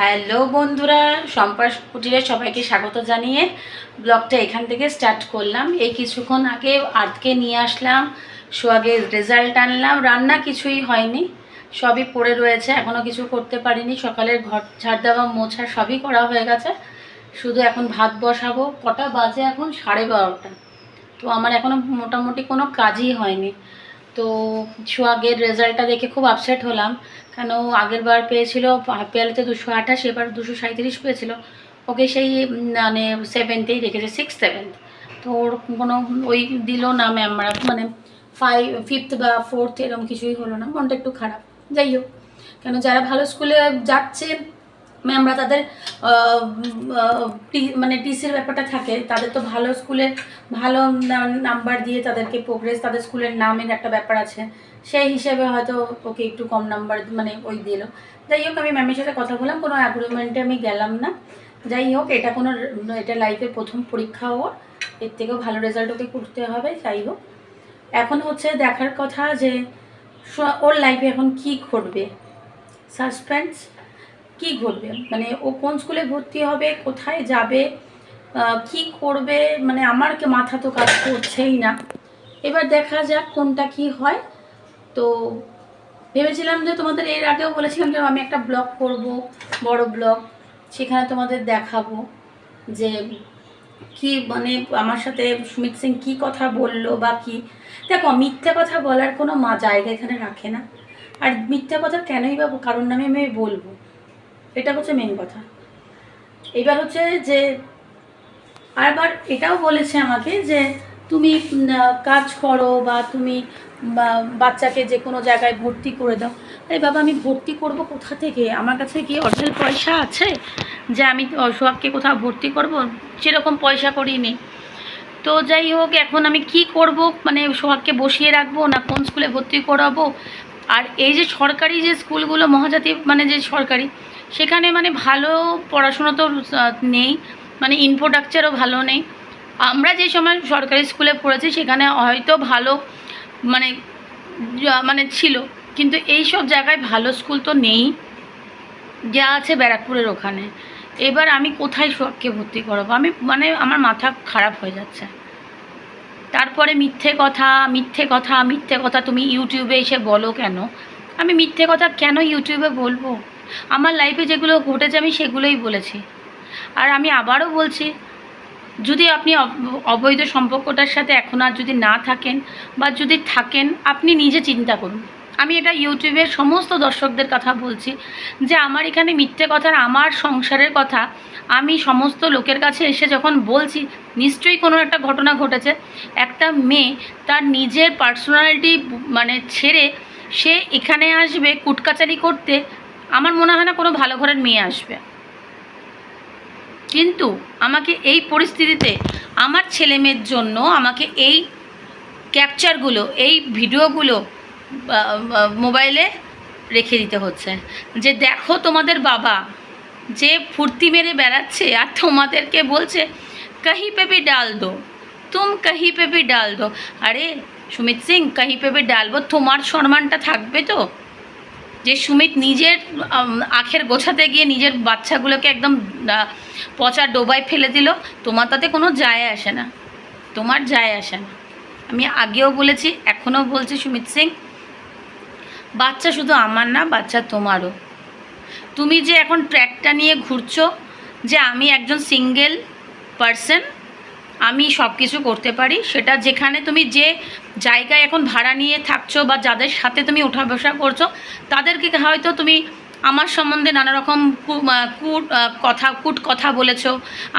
Hello বন্ধুরা, সম্পাস কুটিরে সবাইকে স্বাগত জানিয়ে ব্লগটা এখান থেকে স্টার্ট করলাম। এই কিছুক্ষণ আগে আর্টকে নিয়ে আসলাম সোয়াগের রেজাল্ট আনলাম, রান্না কিছুই হয়নি, সবই পড়ে রয়েছে এখনও কিছু করতে পারিনি, সকালের ঘর ঝাড় দেওয়া মোছা সবই করা হয়ে গেছে, শুধু এখন ভাত বসাবো, কটা বাজে এখন? সাড়ে বারোটা। তো আমার এখনও মোটামুটি কোনো কাজই হয়নি। তো সোহাগের রেজাল্টটা দেখে খুব আপসেট হলাম কেন আগের বার পেয়েছিল? পিয়ালিতে দুশো আঠাশ, এবার দুশো সাঁত্রিশ পেয়েছিল। ওকে সেই মানে সেভেন্থেই রেখেছে সিক্স সেভেন্থ তো ওর কোনো ওই দিল না ম্যামরা মানে ফাইভ ফিফথ বা ফোর্থ এরকম কিছুই হলো না। মনটা একটু খারাপ। যাই হোক, কেন যারা ভালো স্কুলে যাচ্ছে ম্যামরা তাদের মানে টিসির ব্যাপারটা থাকে, তাদের তো ভালো স্কুলে ভালো নাম্বার দিয়ে তাদেরকে প্রোগ্রেস তাদের স্কুলের নামের একটা ব্যাপার আছে। সেই হিসেবে হয়তো ওকে একটু কম নাম্বার মানে ওই দিল। যাই হোক, আমি ম্যামের সাথে কথা বললাম, কোনো অ্যাগ্রিমেন্টে আমি গেলাম না। যাই হোক, এটা কোনো, এটা লাইফের প্রথম পরীক্ষা ওর এর থেকেও ভালো রেজাল্ট ওকে করতে হবে, যাই হোক। এখন হচ্ছে দেখার কথা যে ওর লাইফে এখন কি ঘটবে? সাসপেন্স কি ঘটবে? মানে ও কোন স্কুলে ভর্তি হবে? কোথায় যাবে? কি করবে? মানে আমার মাথা তো কাজ করছেই না। এবার দেখা যাক কোনটা কি হয়। তো ভেবেছিলাম যে তোমাদের এর আগেও বলেছিলাম যে আমি একটা ব্লগ করব, বড় ব্লগ। সেখানে তোমাদের দেখাবো যে কি মানে আমার সাথে সুমিত সিং কি কথা বলল বা কি। দেখো, মিথ্যা কথা বলার কোনো মা জায়গা এখানে রাখে না। আর মিথ্যা কথা কেনই বা কারোর নামে আমি বলব? এটা হচ্ছে মেন কথা। এবার হচ্ছে যে আবার এটাও বলেছে আমাকে যে তুমি কাজ করো বা তুমি বা- বাচ্চাকে যে কোনো জায়গায় ভর্তি করে দাও। আরে বাবা, আমি ভর্তি করব কোথা থেকে? আমার কাছে কি অঢেল পয়সা আছে যে আমি সোহাগকে কোথাও ভর্তি করব? সেরকম পয়সা করি নেই তো যাই হোক, এখন আমি কি করব? মানে সোহাগকে বসিয়ে রাখব না কোন স্কুলে ভর্তি করাবো? আর এই যে সরকারি যে স্কুলগুলো, মহাজাতি মানে যে সরকারি, সেখানে মানে ভালো পড়াশুনো তো নেই মানে ইনফ্রাস্ট্রাকচারও ভালো নেই। আমরা যে সময় সরকারি স্কুলে পড়েছি, সেখানে হয়তো ভালো মানে মানে ছিল। কিন্তু এই সব জায়গায় ভালো স্কুল তো নেই। যা আছে ব্যারাকপুরের ওখানে। এবার আমি কোথায় সোহাগকে ভর্তি করাবো? আমি মানে আমার মাথা খারাপ হয়ে যাচ্ছে। তারপরে মিথ্যে কথা মিথ্যে কথা মিথ্যে কথা তুমি ইউটিউবে এসে বলো কেন? আমি মিথ্যে কথা কেন ইউটিউবে বলব? আমার লাইফে যেগুলো ঘটেছে আমি সেগুলোই বলেছি। আর আমি আবারও বলছি যদি আপনি অব- অবৈধ সম্পর্কটার সাথে এখন আর যদি না থাকেন বা যদি থাকেন, আপনি নিজে চিন্তা করুন। আমি এটা ইউটিউবের সমস্ত দর্শকদের কথা বলছি যে আমার এখানে মিথ্যে কথার আমার সংসারের কথা আমি সমস্ত লোকের কাছে এসে যখন বলছি, নিশ্চয়ই কোনো একটা ঘটনা ঘটেছে, একটা মেয়ে তার নিজের পার্সোনালিটি মানে ছেড়ে সে এখানে আসবে কুটকাচারি করতে, আমার মনে হয় না কোনো ভালো ঘরের মেয়ে আসবে। কিন্তু আমাকে এই পরিস্থিতিতে আমার ছেলে মেয়ের জন্য আমাকে এই ক্যাপচারগুলো, এই ভিডিওগুলো মোবাইলে রেখে দিতে হচ্ছে। যে দেখো তোমাদের বাবা যে ফুর্তি মেরে বেড়াচ্ছে আর তোমাদেরকে বলছে, কাহি পে ডাল দো, তুম কাহি পে ডাল দো। আরে সুমিত সিং, কাহি পে ডালবো তোমার সম্মানটা থাকবে তো? যে সুমিত নিজের আখের গোছাতে গিয়ে নিজের বাচ্চাগুলোকে একদম পচা ডোবায় ফেলে দিল, তোমার তাতে কোনো যায় আসে না। তোমার যায় আসে না। আমি আগেও বলেছি, এখনও বলছি সুমিত সিং, বাচ্চা শুধু আমার না, বাচ্চা তোমারও। তুমি যে এখন ট্র্যাকটা নিয়ে ঘুরছো, যে আমি একজন সিঙ্গেল পারসন আমি সব কিছু করতে পারি। সেটা যেখানে তুমি যে জায়গায় এখন ভাড়া নিয়ে থাকছো বা যাদের সাথে তুমি ওঠা বসা করছ, তাদেরকে হয়তো তুমি আমার সম্বন্ধে নানা রকম কুট কথা কুট কথা বলেছ,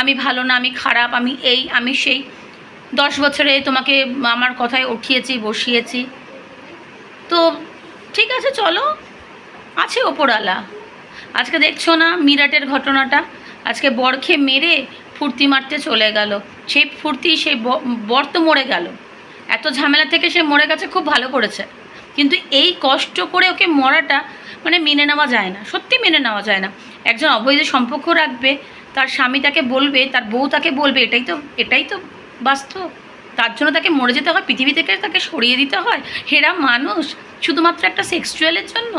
আমি ভালো না, আমি খারাপ, আমি এই, আমি সেই। দশ বছরে তোমাকে আমার কথায় উঠিয়েছি, বসিয়েছি। তো ঠিক আছে, চলো। আছে ওপরওয়ালা। আজকে দেখছ না মিরাটের ঘটনাটা? আজকে বরখে মেরে ফুর্তি মারতে চলে গেল। সেই ফুর্তি, সেই বর তো মরে গেল। এত ঝামেলা থেকে সে মরে গেছে, খুব ভালো করেছে। কিন্তু এই কষ্ট করে ওকে মরাটা মানে মেনে নেওয়া যায় না। সত্যি মেনে নেওয়া যায় না। একজন অবৈধ সম্পর্ক রাখবে, তার স্বামী তাকে বলবে, তার বউ তাকে বলবে, এটাই তো এটাই তো বাস্তব। তার জন্য তাকে মরে যেতে হয়, পৃথিবী থেকে তাকে সরিয়ে দিতে হয়। হেরা মানুষ, শুধুমাত্র একটা সেক্সুয়ালের জন্য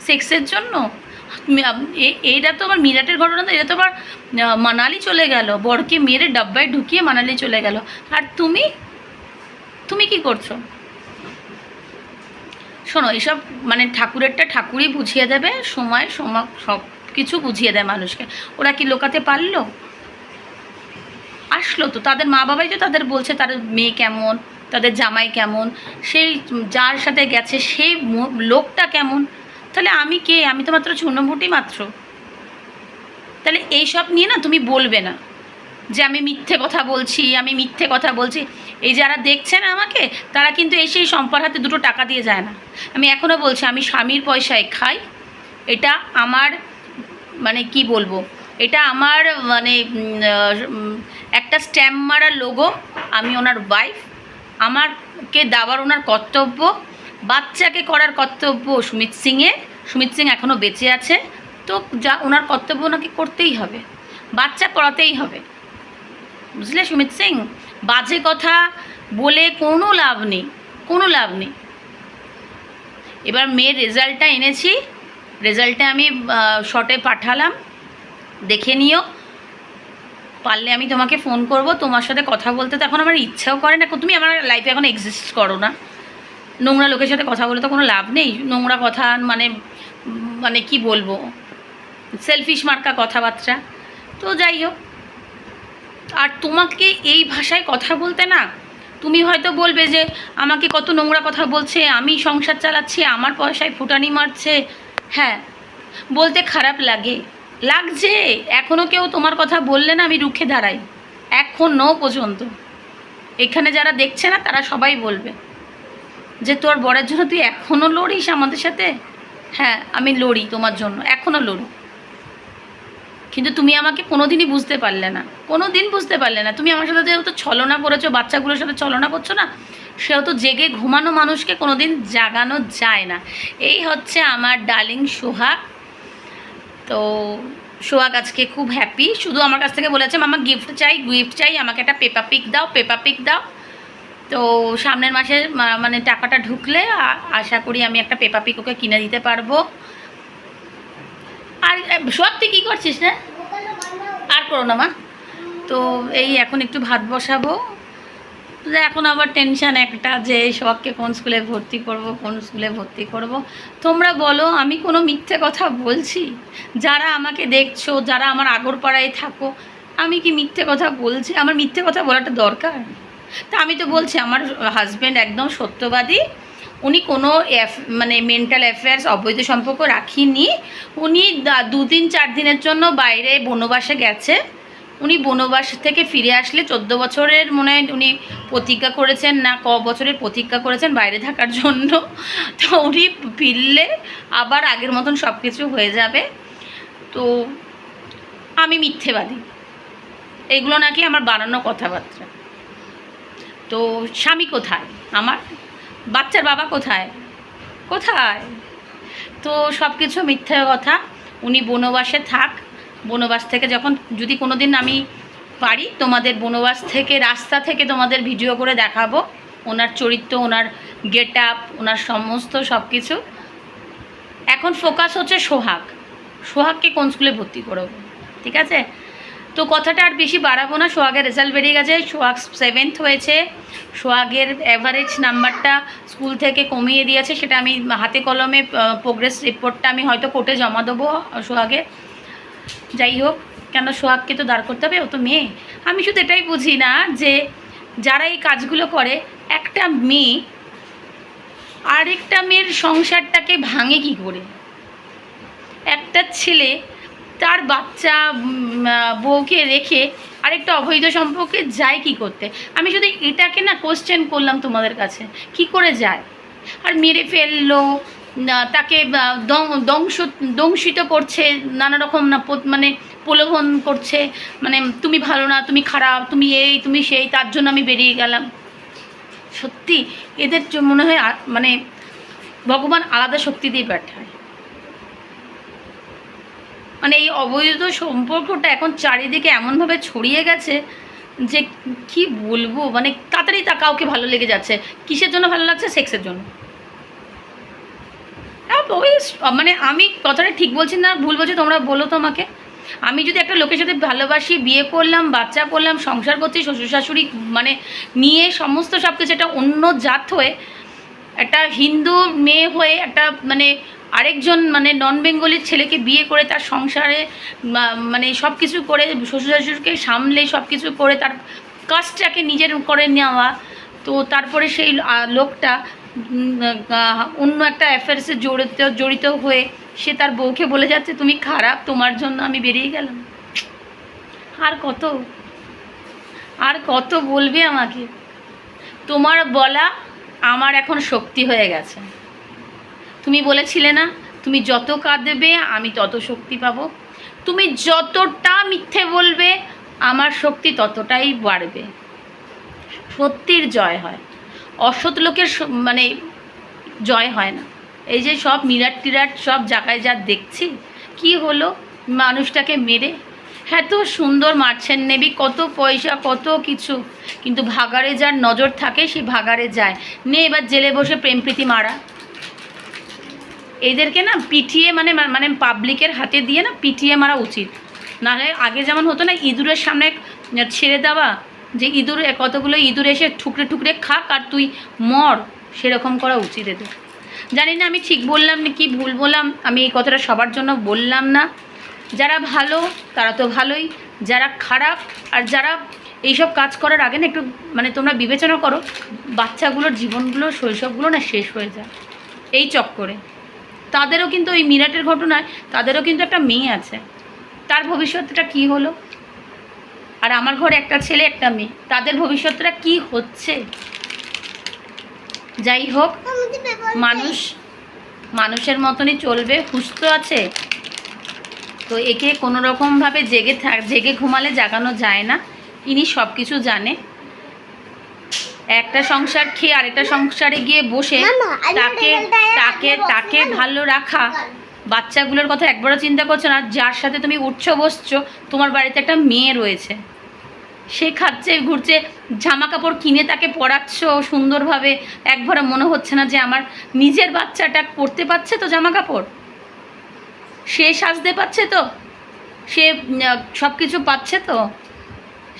সেক্সের জন্য। এইটা তো আবার মিরাটের ঘটনা তো, এটা তো আবার মানালি চলে গেল। বরকে মেরে ডাব্বায় ঢুকিয়ে মানালি চলে গেল। আর তুমি? তুমি কি করছ? শোনো, এসব মানে ঠাকুরেরটা ঠাকুরই বুঝিয়ে দেবে, সময় সময় সব কিছু বুঝিয়ে দেয় মানুষকে। ওরা কি লোকাতে পারল? আসলো তো, তাদের মা বাবাই তো তাদের বলছে তাদের মেয়ে কেমন, তাদের জামাই কেমন, সেই যার সাথে গেছে, সেই লোকটা কেমন তাহলে আমি কে? আমি তো মাত্র চূর্ণভুটি মাত্র। তাহলে এইসব নিয়ে না তুমি বলবে না যে আমি মিথ্যে কথা বলছি, আমি মিথ্যে কথা বলছি। এই যারা দেখছে না আমাকে, তারা কিন্তু এসে এই সম্পার হাতে দুটো টাকা দিয়ে যায় না। আমি এখনও বলছি, আমি স্বামীর পয়সায় খাই। এটা আমার মানে কি বলব? এটা আমার মানে একটা স্ট্যাম্প মারার লোগো। আমি ওনার ওয়াইফ আমারকে দেওয়ার ওনার কর্তব্য। বাচ্চাকে করার কর্তব্য সুমিত সিংয়ের সুমিত সিং এখনও বেঁচে আছে। তো যা, ওনার কর্তব্য ওনাকে করতেই হবে। বাচ্চা করাতেই হবে। বুঝলে সুমিত সিং? বাজে কথা বলে কোনো লাভ নেই, কোনো লাভ নেই। এবার মেয়ের রেজাল্টটা এনেছি। রেজাল্টটা আমি শর্টে পাঠালাম। দেখে নিও। পারলে আমি তোমাকে ফোন করব। তোমার সাথে কথা বলতে তো এখন আমার ইচ্ছাও করে না। তুমি আমার লাইফে এখন এক্সিস্ট করো না। নোংরা লোকের সাথে কথা বলে তো কোনো লাভ নেই। নোংরা কথা মানে মানে কি বলব? সেলফিশ মার্কা কথাবার্তা। তো যাই হোক। আর তোমাকে এই ভাষায় কথা বলতে না, তুমি হয়তো বলবে যে, আমাকে কত নোংরা কথা বলছে, আমি সংসার চালাচ্ছি, আমার পয়সায় ফুটানি মারছে। হ্যাঁ বলতে খারাপ লাগে। লাগছে। এখনও কেউ তোমার কথা বললে না আমি রুখে দাঁড়াই। এখনও পর্যন্ত। এখানে যারা দেখছে না, তারা সবাই বলবে। যে তোর বরের জন্য তুই এখনও লড়িস আমাদের সাথে? হ্যাঁ আমি লড়ি তোমার জন্য এখনও লড়ি। কিন্তু তুমি আমাকে কোনোদিনই বুঝতে পারলে না কোনো দিন বুঝতে পারলে না। তুমি আমার সাথে যেহেতু ছলনা করেছ, বাচ্চাগুলোর সাথে ছলনা করছ না, সেহেতু জেগে ঘুমানো মানুষকে কোনো দিন জাগানো যায় না। এই হচ্ছে আমার ডার্লিং সোহাগ। তো সোহাগ আজকে খুব হ্যাপি শুধু আমার কাছ থেকে বলেছে, মামা গিফট চাই গিফট চাই, আমাকে একটা পেপা পিক দাও পেপা পিক দাও। তো সামনের মাসে মানে টাকাটা ঢুকলে আশা করি আমি একটা পেপা পিক ওকে কিনে দিতে পারব। আর তুই কী করছিস না আর করো না মা। তো এই এখন একটু ভাত বসাবো। এখন আবার টেনশান একটা যে সোহাগকে কোন স্কুলে ভর্তি করব, কোন স্কুলে ভর্তি করব। তোমরা বলো, আমি কোনো মিথ্যে কথা বলছি? যারা আমাকে দেখছ, যারা আমার আগরপাড়ায় থাকো, আমি কি মিথ্যে কথা বলছি? আমার মিথ্যে কথা বলাটা দরকার? তা আমি তো বলছি, আমার হাজব্যান্ড একদম সত্যবাদী। উনি কোনো মানে মেন্টাল অ্যাফেয়ার্স অবৈধ সম্পর্ক রাখিনি। উনি দু তিন চার দিনের জন্য বাইরে বনবাসে গেছে। উনি বনবাস থেকে ফিরে আসলে চোদ্দ বছরের মনে হয় উনি প্রতিজ্ঞা করেছেন না, ক বছরের প্রতিজ্ঞা করেছেন বাইরে থাকার জন্য। তো উনি ফিরলে আবার আগের মতন সব কিছু হয়ে যাবে। তো আমি মিথ্যেবাদী। এগুলো নাকি আমার বানানো কথাবার্তা। তো স্বামী কোথায়? আমার? বাচ্চার বাবা কোথায়? কোথায়? তো সব কিছু মিথ্যে কথা। উনি বনবাসে থাক। বনবাস থেকে যখন, যদি কোনো দিন আমি পারি, তোমাদের বনবাস থেকে, রাস্তা থেকে তোমাদের ভিডিও করে দেখাবো। ওনার চরিত্র, ওনার গেট আপ ওনার সমস্ত সব কিছু এখন ফোকাস হচ্ছে সোহাগ। সোহাগকে কোন স্কুলে ভর্তি করব? ঠিক আছে? তো কথাটা আর বেশি বাড়াবো না। সোহাগের রেজাল্ট বেরিয়ে গেছে। সোহাগ সেভেন্থ হয়েছে। সোহাগের অ্যাভারেজ নাম্বারটা স্কুল থেকে কমিয়ে দিয়েছে। সেটা আমি হাতে কলমে প্রোগ্রেস রিপোর্টটা আমি হয়তো কোর্টে জমা দেবো সোহাগে যাই হোক, কেন সোহাগকে তো দাঁড় করতে হবে? ও তো মেয়ে। আমি শুধু এটাই বুঝি না যে যারা এই কাজগুলো করে, একটা মেয়ে আরেকটা মেয়ের সংসারটাকে ভাঙে কি করে? একটা ছেলে তার বাচ্চা বউকে রেখে আরেকটা অবৈধ সম্পর্কে যায় কি করতে? আমি শুধু এটাকে না কোশ্চেন করলাম তোমাদের কাছে। কি করে যায়? আর মেরে ফেলল তাকে দংশ, দংশিত করছে, নানা রকম না মানে প্রলোভন করছে। মানে তুমি ভালো না, তুমি খারাপ, তুমি এই, তুমি সেই, তার জন্য আমি বেরিয়ে গেলাম। সত্যি, এদের মনে হয় মানে ভগবান আলাদা শক্তি দিয়ে পাঠায়। মানে এই অবৈধ সম্পর্কটা এখন চারিদিকে এমনভাবে ছড়িয়ে গেছে যে কি বলব? মানে তাড়াতাড়ি তা কাউকে ভালো লেগে যাচ্ছে। কিসের জন্য ভালো লাগছে? সেক্সের জন্য। ওই মানে আমি কথাটা ঠিক বলছি না, ভুল বলছি, তোমরা বলো তো আমাকে। আমি যদি একটা লোকের সাথে ভালোবাসি, বিয়ে করলাম, বাচ্চা করলাম, সংসার করছি, শ্বশুর শাশুড়ি মানে নিয়ে সমস্ত সব কিছু একটা অন্য জাত হয়ে একটা হিন্দু মেয়ে হয়ে একটা মানে আরেকজন মানে নন বেঙ্গলির ছেলেকে বিয়ে করে তার সংসারে মানে সব কিছু করে শ্বশুর শাশুড়িকে সামলে সব কিছু করে তার কাজটাকে নিজের করে নেওয়া, তো তারপরে সেই লোকটা অন্য একটা অ্যাফেয়ার্সে জড়িত জড়িত হয়ে সে তার বউকে বলে যাচ্ছে, তুমি খারাপ, তোমার জন্য আমি বেরিয়ে গেলাম। আর কত আর কত বলবে আমাকে? তোমার বলা আমার এখন শক্তি হয়ে গেছে। তুমি বলেছিলে না, তুমি যত কাঁদবে, আমি তত শক্তি পাবো। তুমি যতটা মিথ্যে বলবে, আমার শক্তি ততটাই বাড়বে। সত্যির জয় হয়। অসৎ লোকের মানে জয় হয় না। এই যে সব মিরাট টিরাট, সব জায়গায় যা দেখছি, কি হলো? মানুষটাকে মেরে? হ্যাঁ তো, সুন্দর মারছেন নেবি, কত পয়সা, কত কিছু। কিন্তু ভাগারে যার নজর থাকে, সে ভাগারে যায়। নে, এবার জেলে বসে প্রেম প্রীতি মারা। এদেরকে না পিটিয়ে মানে মানে পাবলিকের হাতে দিয়ে না পিটিয়ে মারা উচিত। নাহলে আগে যেমন হতো না ইঁদুরের সামনে ছেড়ে দেওয়া, যে ইঁদুর কতগুলো ইঁদুর এসে ঠুকরে ঠুকরে খাক আর তুই মর, সেরকম করা উচিত এদের। জানি না আমি ঠিক বললাম না কি ভুল বললাম, আমি এই কথাটা সবার জন্য বললাম না। যারা ভালো, তারা তো ভালোই। যারা খারাপ আর যারা এইসব কাজ করার আগে না একটু মানে তোমরা বিবেচনা করো, বাচ্চাগুলোর জীবনগুলো, শৈশবগুলো না শেষ হয়ে যায়। এই চক্করে। তাদেরও কিন্তু ওই মিরাটের ঘটনায়, তাদেরও কিন্তু একটা মেয়ে আছে। তার ভবিষ্যৎটা কি হলো? আর আমার ঘরে একটা ছেলে, একটা মেয়ে, তাদের ভবিষ্যৎটা কি হচ্ছে? যাই হোক, মানুষ, মানুষের মতনই চলবে, সুস্থ আছে। তো একে কোনো রকমভাবে জেগে থাক জেগে ঘুমালে জাগানো যায় না। ইনি সব কিছু জানে। একটা সংসার খেয়ে আরেকটা সংসারে গিয়ে বসে তাকে তাকে তাকে ভালো রাখা। বাচ্চাগুলোর কথা একবারও চিন্তা করছ না যার সাথে তুমি উঠছো বসছো তোমার বাড়িতে একটা মেয়ে রয়েছে। সে খাচ্ছে ঘুরছে জামা কাপড় কিনে তাকে পরাচ্ছ সুন্দরভাবে। একবারও মনে হচ্ছে না যে আমার নিজের বাচ্চাটা পরতে পারছে তো জামা কাপড় সে সাজতে পারছে তো? সে সব কিছু পাচ্ছে তো?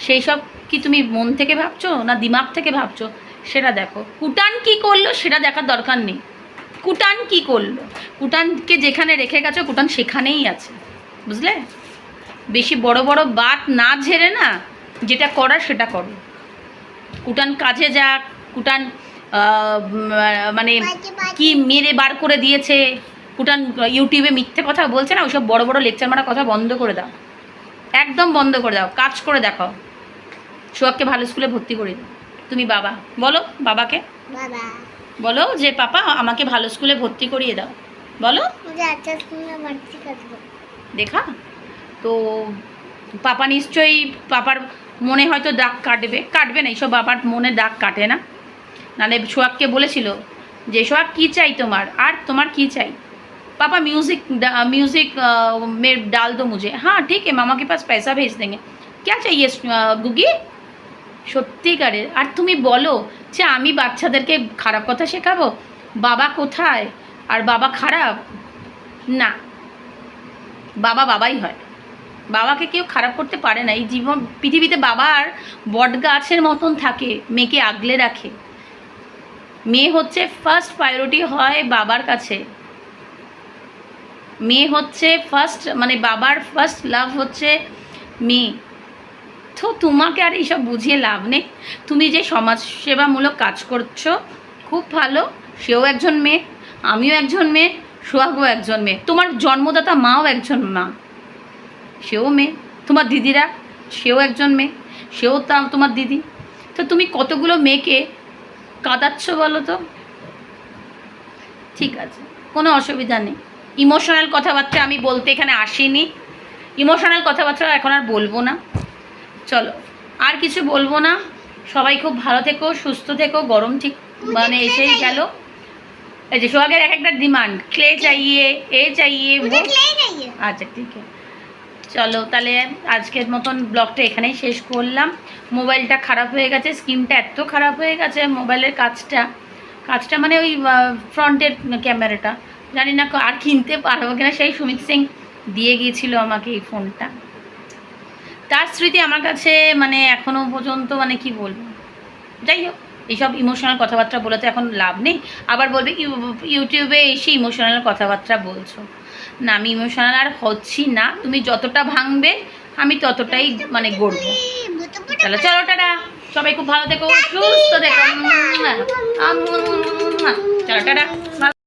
সেই সব কি তুমি মন থেকে ভাবছ না দিমাগ থেকে ভাবছ? সেটা দেখো। কুটান কি করল সেটা দেখার দরকার নেই। কুটান কি করল? কুটানকে যেখানে রেখে গেছো কুটান সেখানেই আছে। বুঝলে? বেশি বড় বড় বাত না ঝেড়ে না যেটা করার সেটা করো। কুটান কাজে যাক কুটান মানে কি মেরে বার করে দিয়েছে? কুটান ইউটিউবে মিথ্যে কথা বলছে না? ওইসব বড় বড় লেকচার মারা কথা বন্ধ করে দাও। একদম বন্ধ করে দাও। কাজ করে দেখাও। সোহাগকে ভালো স্কুলে ভর্তি করে দাও তুমি বাবা বলো বাবাকে বাবা বলো যে পাপা আমাকে ভালো স্কুলে ভর্তি করিয়ে দাও বলো मुझे अच्छा स्कूल में भर्ती कर दो দেখা তো পাপা নিশ্চয়ই পাপার মনে হয়তো দাগ কাটবে কাটবে না এইসব বাবার মনে দাগ কাটে না নাহলে সোহাগকে বলেছিল যে সোহাগ কী চাই তোমার আর তোমার কি চাই पापा म्यूज़िक म्यूज़िक में डाल दो मुझे हाँ ठीक है मामा के पास पैसा भेज देंगे क्या चाहिए अ, गुगी সত্যিকারের। আর তুমি বলো যে আমি বাচ্চাদেরকে খারাপ কথা শেখাবো? বাবা কোথায়? আর বাবা খারাপ? না। বাবা বাবাই হয়। বাবাকে কেউ খারাপ করতে পারে না। এই জীবন, পৃথিবীতে বাবা আর বট গাছের মতন থাকে, মেয়েকে আগলে রাখে। মেয়ে হচ্ছে ফার্স্ট প্রায়োরিটি হয় বাবার কাছে। মেয়ে হচ্ছে ফার্স্ট মানে বাবার ফার্স্ট লাভ হচ্ছে মেয়ে। তো তোমাকে আর এইসব বুঝিয়ে লাভ নেই। তুমি যে সমাজসেবামূলক কাজ করছ, খুব ভালো, সেও একজন মেয়ে, আমিও একজন মেয়ে, সোহাগও একজন মেয়ে। তোমার জন্মদাতা মাও একজন মা, সেও মেয়ে। তোমার দিদিরা, সেও একজন মেয়ে, সেও তা তোমার দিদি। তো তুমি কতগুলো মেয়েকে কাঁদাচ্ছ বলো তো? ঠিক আছে, কোনো অসুবিধা নেই। ইমোশনাল কথাবার্তা আমি বলতে এখানে আসিনি। ইমোশনাল কথাবার্তা এখন আর বলব না। চলো। আর কিছু বলব না। সবাই খুব ভালো থেকো সুস্থ থেকো গরম ঠিক মানে এসেই গেল। এই যে সোহাগের এক একটা ডিমান্ড ক্লে চাইয়ে এ চাইয়ে আচ্ছা ঠিক আছে। চলো তাহলে আজকের মতন ব্লগটা এখানেই শেষ করলাম। মোবাইলটা খারাপ হয়ে গেছে স্ক্রিনটা এত খারাপ হয়ে গেছে মোবাইলের কাজটা। কাজটা মানে ওই ফ্রন্টের ক্যামেরাটা। জানি না আর কিনতে পারব কিনা সেই সুমিত সিং দিয়ে গিয়েছিল আমাকে এই ফোনটা। তার স্মৃতি আমার কাছে মানে এখনও পর্যন্ত মানে কি বলব? যাই হোক এইসব ইমোশনাল কথাবার্তা বলে তো এখন লাভ নেই। আবার বলবে ইউ- ইউটিউবে এসে ইমোশনাল কথাবার্তা বলছো। না আমি ইমোশনাল আর হচ্ছি না। তুমি যতটা ভাঙবে আমি ততটাই মানে গড়বো। চলো চলো টাটা। সবাই খুব ভালো থেকো। সুস্থ থেকো। চলো টাটা।